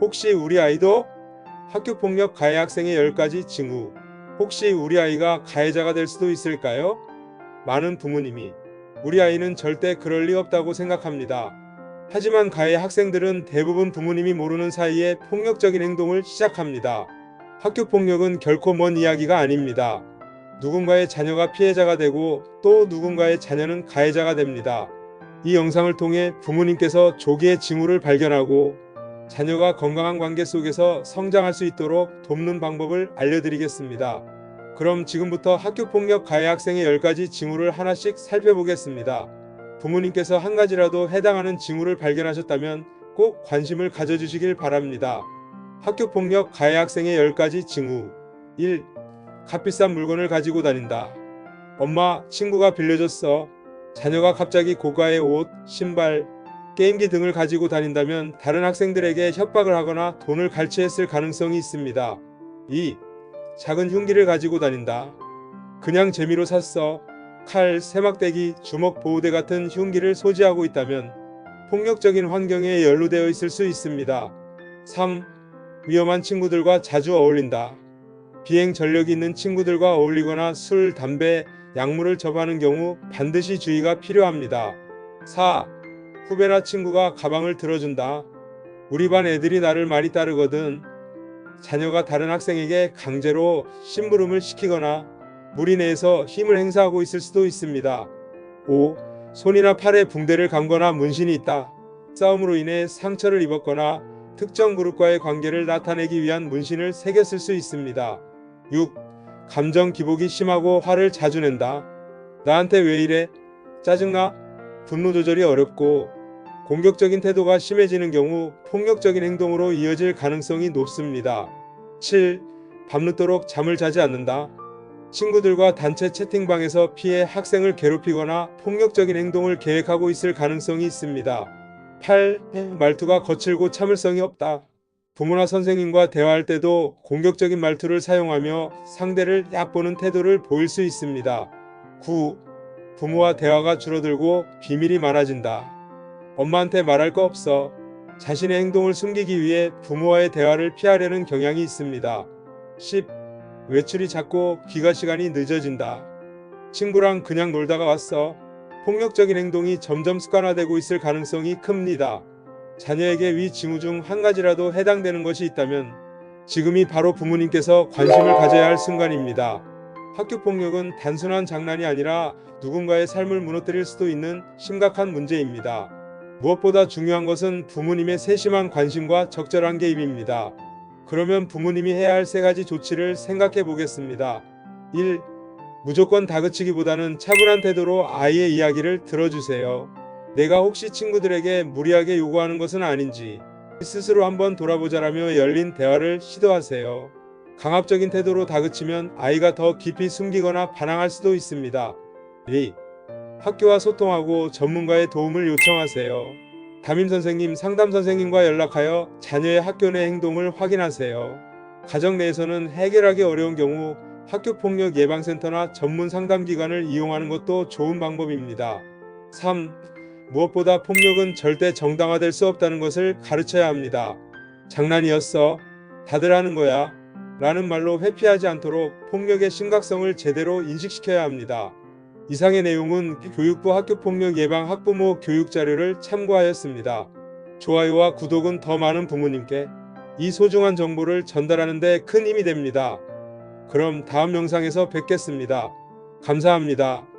혹시 우리 아이도 학교폭력 가해 학생의 10가지 징후. 혹시 우리 아이가 가해자가 될 수도 있을까요? 많은 부모님이 우리 아이는 절대 그럴 리 없다고 생각합니다. 하지만 가해 학생들은 대부분 부모님이 모르는 사이에 폭력적인 행동을 시작합니다. 학교 폭력은 결코 먼 이야기가 아닙니다. 누군가의 자녀가 피해자가 되고 또 누군가의 자녀는 가해자가 됩니다. 이 영상을 통해 부모님께서 조기에 징후를 발견하고 자녀가 건강한 관계 속에서 성장할 수 있도록 돕는 방법을 알려드리겠습니다. 그럼 지금부터 학교폭력 가해 학생의 10가지 징후를 하나씩 살펴보겠습니다. 부모님께서 한 가지라도 해당하는 징후를 발견하셨다면 꼭 관심을 가져주시길 바랍니다. 학교폭력 가해 학생의 10가지 징후 1. 값비싼 물건을 가지고 다닌다. 엄마, 친구가 빌려줬어. 자녀가 갑자기 고가의 옷, 신발, 게임기 등을 가지고 다닌다면 다른 학생들에게 협박을 하거나 돈을 갈취했을 가능성이 있습니다. 2. 작은 흉기를 가지고 다닌다. 그냥 재미로 샀어. 칼, 세막대기, 주먹 보호대 같은 흉기를 소지하고 있다면 폭력적인 환경에 연루되어 있을 수 있습니다. 3. 위험한 친구들과 자주 어울린다. 비행 전력이 있는 친구들과 어울리거나 술, 담배, 약물을 접하는 경우 반드시 주의가 필요합니다. 4. 후배나 친구가 가방을 들어준다. 우리 반 애들이 나를 많이 따르거든. 자녀가 다른 학생에게 강제로 심부름을 시키거나 무리 내에서 힘을 행사하고 있을 수도 있습니다. 5. 손이나 팔에 붕대를 감거나 문신이 있다. 싸움으로 인해 상처를 입었거나 특정 그룹과의 관계를 나타내기 위한 문신을 새겼을 수 있습니다. 6. 감정 기복이 심하고 화를 자주 낸다. 나한테 왜 이래? 짜증나? 분노 조절이 어렵고 공격적인 태도가 심해지는 경우 폭력적인 행동으로 이어질 가능성이 높습니다. 7. 밤늦도록 잠을 자지 않는다. 친구들과 단체 채팅방에서 피해 학생을 괴롭히거나 폭력적인 행동을 계획하고 있을 가능성이 있습니다. 8. 말투가 거칠고 참을성이 없다. 부모나 선생님과 대화할 때도 공격적인 말투를 사용하며 상대를 얕보는 태도를 보일 수 있습니다. 9. 부모와 대화가 줄어들고 비밀이 많아진다. 엄마한테 말할 거 없어. 자신의 행동을 숨기기 위해 부모와의 대화를 피하려는 경향이 있습니다. 10. 외출이 잦고 귀가 시간이 늦어진다. 친구랑 그냥 놀다가 왔어. 폭력적인 행동이 점점 습관화되고 있을 가능성이 큽니다. 자녀에게 위 징후 중 한 가지라도 해당되는 것이 있다면 지금이 바로 부모님께서 관심을 가져야 할 순간입니다. 학교 폭력은 단순한 장난이 아니라 누군가의 삶을 무너뜨릴 수도 있는 심각한 문제입니다. 무엇보다 중요한 것은 부모님의 세심한 관심과 적절한 개입입니다. 그러면 부모님이 해야 할 세 가지 조치를 생각해 보겠습니다. 1. 무조건 다그치기보다는 차분한 태도로 아이의 이야기를 들어주세요. 내가 혹시 친구들에게 무리하게 요구하는 것은 아닌지 스스로 한번 돌아보자라며 열린 대화를 시도하세요. 강압적인 태도로 다그치면 아이가 더 깊이 숨기거나 반항할 수도 있습니다. 2. 학교와 소통하고 전문가의 도움을 요청하세요. 담임 선생님, 상담 선생님과 연락하여 자녀의 학교 내 행동을 확인하세요. 가정 내에서는 해결하기 어려운 경우 학교 폭력 예방센터나 전문 상담 기관을 이용하는 것도 좋은 방법입니다. 3. 무엇보다 폭력은 절대 정당화될 수 없다는 것을 가르쳐야 합니다. 장난이었어. 다들 하는 거야. 라는 말로 회피하지 않도록 폭력의 심각성을 제대로 인식시켜야 합니다. 이상의 내용은 교육부 학교폭력 예방 학부모 교육 자료를 참고하였습니다. 좋아요와 구독은 더 많은 부모님께 이 소중한 정보를 전달하는 데 큰 힘이 됩니다. 그럼 다음 영상에서 뵙겠습니다. 감사합니다.